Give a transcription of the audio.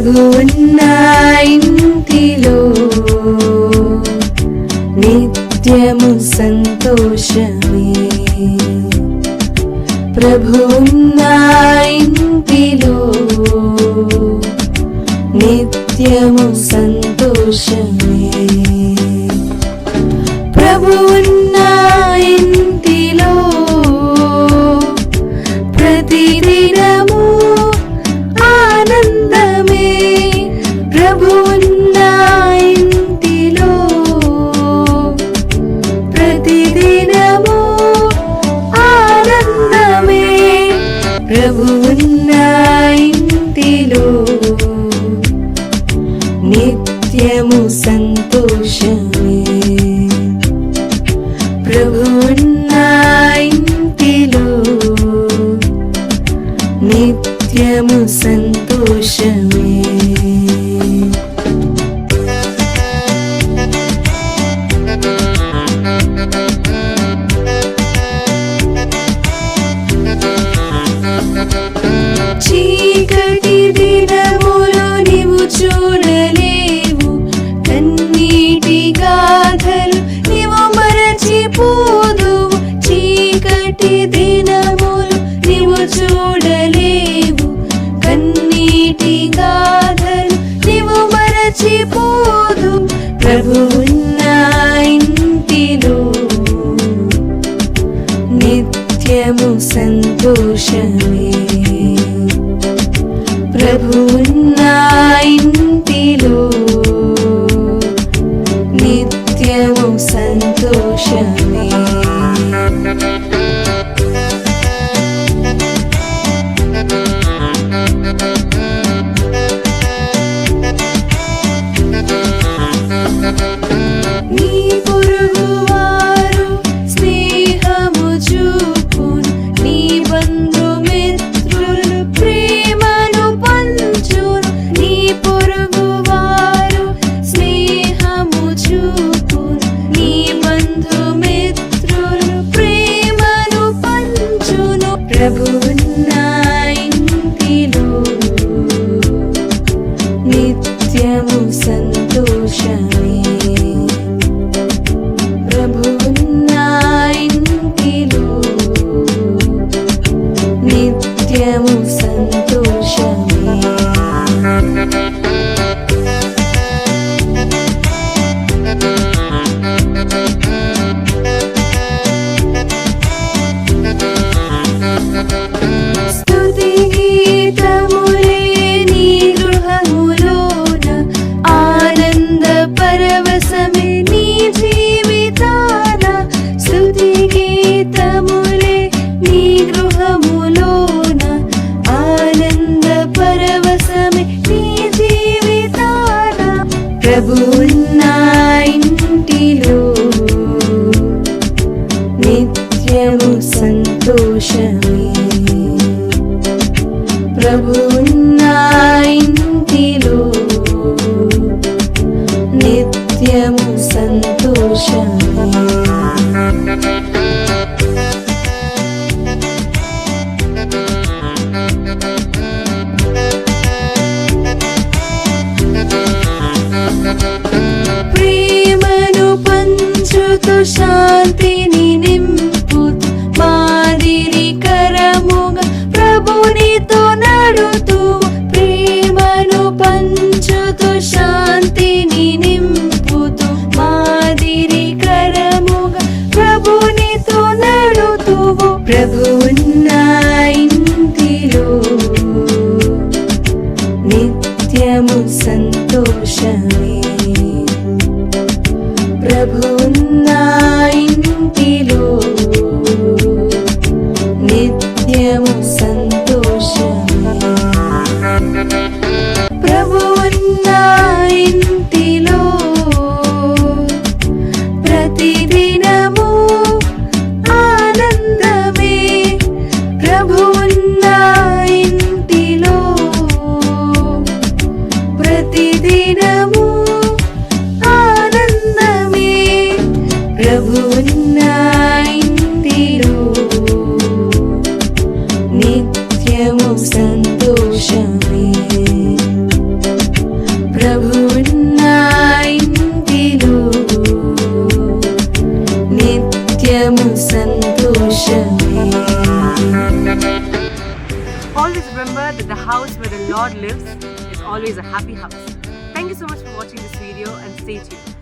ప్రభువున్న ఇంటిలో నిత్యము సంతోషమే. ప్రభువున్న ఇంటిలో నిత్యము నిత్యము సంతోషం. నిత్యము సంతోషమే. ప్రభు ఇంటిలో నిత్యము సంతోషమే. tabou. ప్రభున్న ఇంటిలో. నిత్యము సంతోషమే. ప్రభున్నా আশা Always remember that the house where the Lord lives is always a happy house. Thank you so much for watching this video and stay tuned.